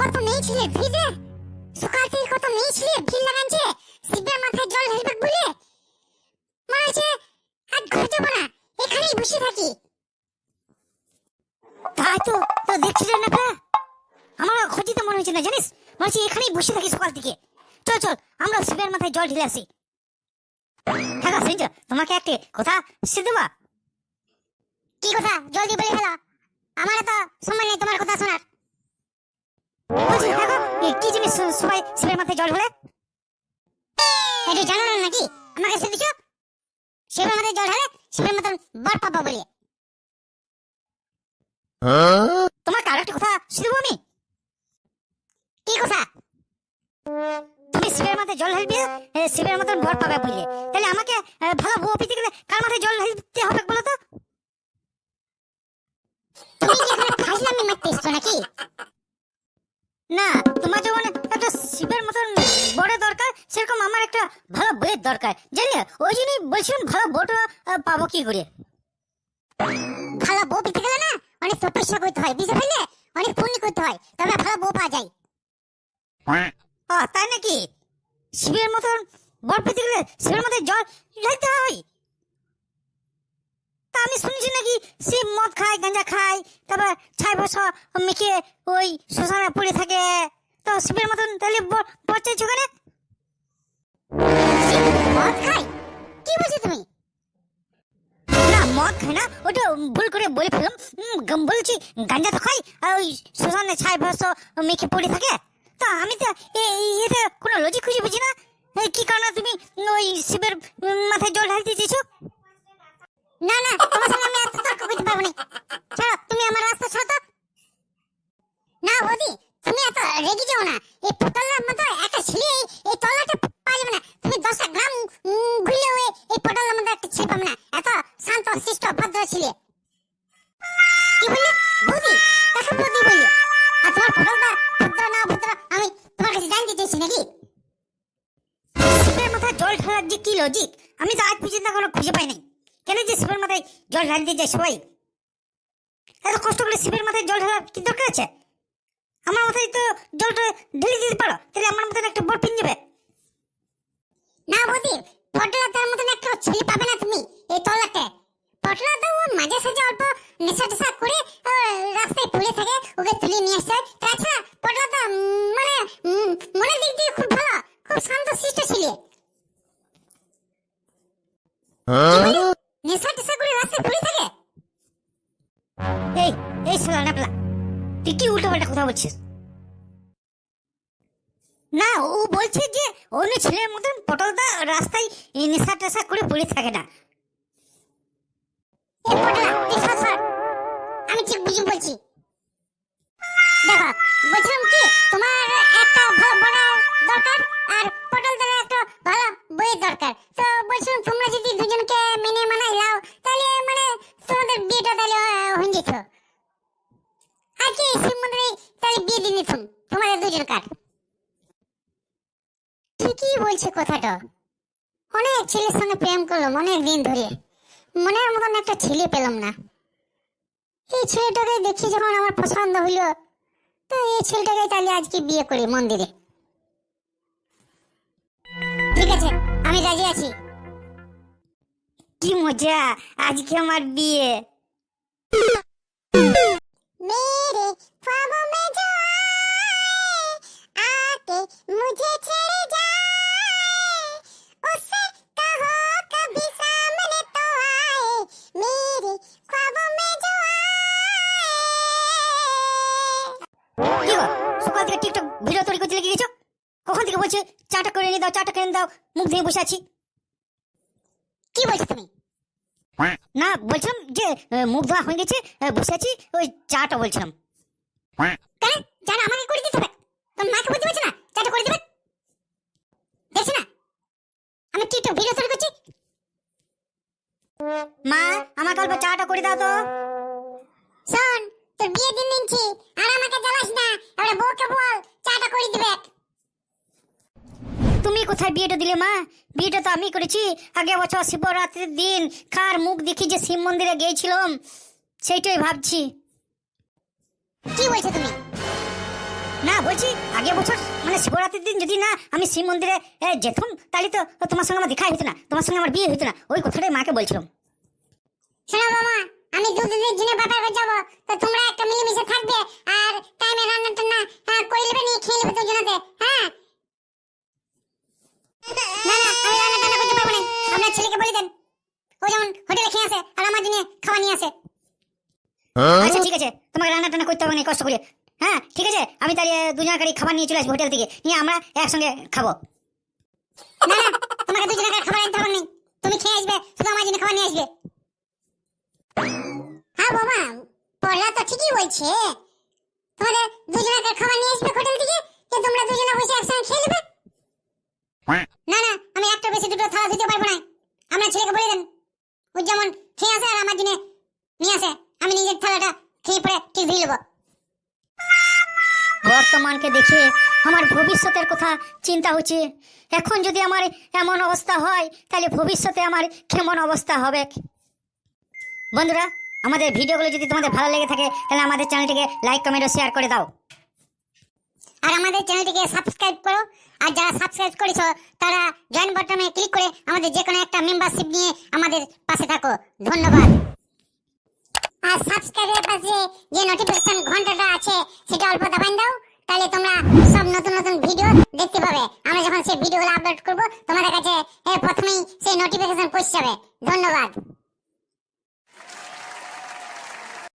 কত মেয়ে ভিড়ে সকাল থেকে কত মেয়ে ছিলে ভিড় লাগাচ্ছে শিবের মাথায় জল ঢালবে বলে? মনে হচ্ছে আর ঘর যাব না, এখানেই বসে থাকি। তাই তো তো দেখছিস না কা আমার খোঁজিতে মনে হচ্ছে না, জানিস? মনে হচ্ছে এখানেই বসে থাকি সকাল থেকে। চল চল, আমরা শিবের মাথায় জল ঢেলে আসি। হ্যাঁ শুনছো তোমাকে একটি কথা শিখে দেবা? কি কথা? জলদি বলে ফেলো। আমার তো সময় নেই তোমার কথা শোনার। বলছি হ্যাঁ কি জিনিস সবাই শিবের মাথায় জল ঢেলে? এটা জানো না নাকি? আমাকে সে দিছো শিবের মাথায় জল ঢালে শিবের মতন বর পাবো বলে। তোমাকে আর একটা কথা শিখে দেবো আমি? কি কথা? তুমি শিবের মাথায় জল ঢালবে শিবের মতন ভর পাবে বলে। তাহলে আমাকে ভালো বউ পেতে গেলে কার মাথায় জল ঢালতে হবে বলো তো? তুমি কি এখানে ফাজলামি মারতে নাকি? না, তোমার যেমন একটা শিবের মতন বড় দরকার? সেরকম আমার একটা ভালো বইয়ের দরকার। জানি ওই জন্যই বলছিলাম ভালো বউটা পাবো কি করে? ভালো বউ পেতে গেলে না অনেক তপস্যা করতে হয় বুঝতে পারলে অনেক পুণ্য করতে হয় তবে ভালো বউ পাওয়া যায় ও তাই নাকি শিবের মতন বর পেতে গেলে শিবের মধ্যে জল ঢালতে হয় আমি শুনছি নাকি শিব মদ খায়, গাঁজা খায়, তারপর ছাই বসা মেখে ওই শ্মশানে পড়ে থাকে। তো শিবের মতন তাহলে বর চাইছো মদ খাই কি বলছো তুমি? না, মদ খায় না, ওটা ভুল করে বলে বলছি গাঞ্জা তো খাই আর ওই শ্মশানে মেখে পড়ে থাকে। তা আমি তো এতে কোনো লজিক খুঁজে বুঝি না। কি কারণে তুমি ওই শিবের মাথায় জল ঢালতে চেয়েছো? না না, তোমার সঙ্গে আমি এত তর্ক করতে পারব না। ছাড়ো, তুমি আমার রাস্তা ছাড়ো তো। না, বৌদি, তুমি এত রেগে না। এই পটলের মতো একটা ছেলে, এই- তলাটা পাওয়া যাবে না। তুমি দশটা গ্রাম এই- পটলের মতো একটা ছেলে পাবে না। এত শান্ত শিষ্ট ভদ্র ছেলে। কি বললে? বৌদি কাকে বৌদি বললে? আর তোমার পটলটা ভদ্র না ভদ্র আমি তোমার কাছে জানতে চাইছি নাকি? জল যে কি লজিক আমি তো আজ পর্যন্ত কোনো খুঁজে পাই নাই। কেন যে শিবের মাথায় জল ঢালতে যায় সবাই? এত কষ্ট করে শিবের মাথায় জল ঢালার কি দরকার আছে? আমার মাথায় তো জলটা ঢেলে দিতে পারো তাহলে আমার মাথায় একটা বর পিন যাবে। না বৌদি পটলা তার মতন একটা ছেলে পাবে না তুমি এই তলাতে। পটলা তো ও মাঝে সাঝে অল্প নেশা টেশা করে রাস্তায় পড়ে থাকে ওকে তুলে নিয়ে আসছে তাছাড়া পটলা তো মানে মনের দিক দিয়ে খুব ভালো খুব শান্ত শিষ্ট ছেলে। নেশা পড়ে থাকে এই এই শালা নাপলা, তুই কি উল্টো পাল্টা কথা বলছিস? না, ও বলছে যে অন্য ছেলের মতন পটলদা রাস্তায় নেশা টেশা করে পড়ে থাকে না। আমি ঠিক বুঝে বলছি। দেখো, বলছিলাম কি, তোমার একটা ভালো বড় দরকার, আর পটল দাঁড়া একটা ভালো বইয়ের দরকার তো বলছিলাম তোমরা যদি দুজনকে মেনে মানাই লাও তাহলে মানে তোমাদের বিয়েটা তাহলে আহ, হয়ে যেত আর কি শিব মন্দিরে তাহলে বিয়ে দিয়ে নিতাম তোমাদের দুজনকার ঠিকই বলছে কথাটা? অনেক ছেলের সঙ্গে প্রেম করলাম অনেক দিন ধরে। মনের মতন একটা ছেলে পেলাম না। এই ছেলেটাকে দেখি যখন আমার পছন্দ হইল, তো এই ছেলেটাকে তাহলে আজকে বিয়ে করি মন্দিরে। ঠিক আছে, আমি রাজি আছি। কি মজা, আজকে আমার বিয়ে। ভিডিও তৈরি করতে লেগে গেছো? কখন থেকে বলছে, চাটা করে এনে দাও, চাটা করে দাও, মুখ দিয়ে বসে আছি কি বলছো তুমি? না, বলছিলাম যে মুখ ধোয়া হয়ে গেছে বসে আছি, ওই চাটা বলছিলাম। কেন? জানো আমাকে করে দিতে হবে? তোর মাকে বলতে পারছ না, চাটা করে দেবে? দেখছি না? আমি টিকটক ভিডিও তৈরি করছি। মা আমার অল্প চাটা করে দাও তো। শোন, তোর বিয়ে দিন দিনছি আর আমাকে জ্বালাস না, এবারে বউকে বল। চাটা করে দিবে। তুমি কোথায় বিয়েটা দিলে মা? বিয়েটা তো আমি করেছি। আগে বছর শিবরাত্রির দিন কার মুখ দেখি যে শিব মন্দিরে গিয়েছিলাম? সেইটাই ভাবছি। কি বলছো তুমি? না বলছি আগে বছর মানে শিবরাত্রির দিন যদি না আমি শিব মন্দিরে যেতাম তাহলে তো তোমার সঙ্গে আমার দেখা হতো না তোমার সঙ্গে আমার বিয়ে হতো না। ওই কথাটাই মাকে বলছিলাম। শোনো বাবা আমি দু দিনের জন্য বাপের বাড়ি যাব তো তোমরা একটা মিলেমিশে থাকবে আর টাইমে রান্না টান্না আহ, করে নেবে নিয়ে খেয়ে নেবে দুজনাতে হ্যাঁ না না আমি রান্না টান্না করতে পারব না আপনার ছেলেকে বলে দেন ও যেমন হোটেলে খেয়ে আসে আর আমার জন্য খাওয়া নিয়ে আসে আচ্ছা ঠিক আছে। তোমাকে রান্না টান্না করতে হবে না কষ্ট করে। হ্যাঁ ঠিক আছে? আমি তাহলে দুজনের গাড়ি খাবার নিয়ে চলে আসব হোটেল থেকে। নিয়ে আমরা একসঙ্গে খাব। না না, তোমাকে দুজনের খাবার আনতে হবে না। তুমি খেয়ে আসবে, শুধু আমার জন্য খাবার নিয়ে আসবে। হ্যাঁ বাবা পড়লা তো ঠিকই বলছে। তোমাদের দুজনের খাবার নিয়ে আসবে হোটেল থেকে, যে তোমরা দুজনে বসে একসঙ্গে খেয়ে নেবে? না না, আমি একটা বেশি দুটো থালা পারব না। আমার ছেলেকে বলে দেন, ও যেমন খেয়ে আসে আর আমার জন্য নিয়ে আসে। আমি নিজের থালাটা খেয়ে পরে ঠিক ধুয়ে নেব। বর্তমানকে দেখে আমার ভবিষ্যতের কথা চিন্তা হচ্ছে। এখন যদি আমার এমন অবস্থা হয় তাহলে ভবিষ্যতে আমার কেমন অবস্থা হবে? বন্ধুরা আমাদের ভিডিওগুলো যদি তোমাদের ভালো লেগে থাকে তাহলে আমাদের চ্যানেলটিকে লাইক কমেন্ট ও শেয়ার করে দাও। আর আমাদের চ্যানেলটিকে সাবস্ক্রাইব করো। আর যারা সাবস্ক্রাইব করেছ তারা জয়েন বাটনে ক্লিক করে আমাদের যে কোনো একটা মেম্বারশিপ নিয়ে আমাদের পাশে থাকো। ধন্যবাদ। আর সাবস্ক্রাইবের পাশে যে নোটিফিকেশন ঘন্টাটা আছে, সেটা অল্প দাবান দাও, তাহলে তোমরা সব নতুন নতুন ভিডিও দেখতে পাবে। আমরা যখন সেই ভিডিওগুলো আপলোড করব, তোমাদের কাছে প্রথমেই সেই নোটিফিকেশন পৌঁছে যাবে। ধন্যবাদ।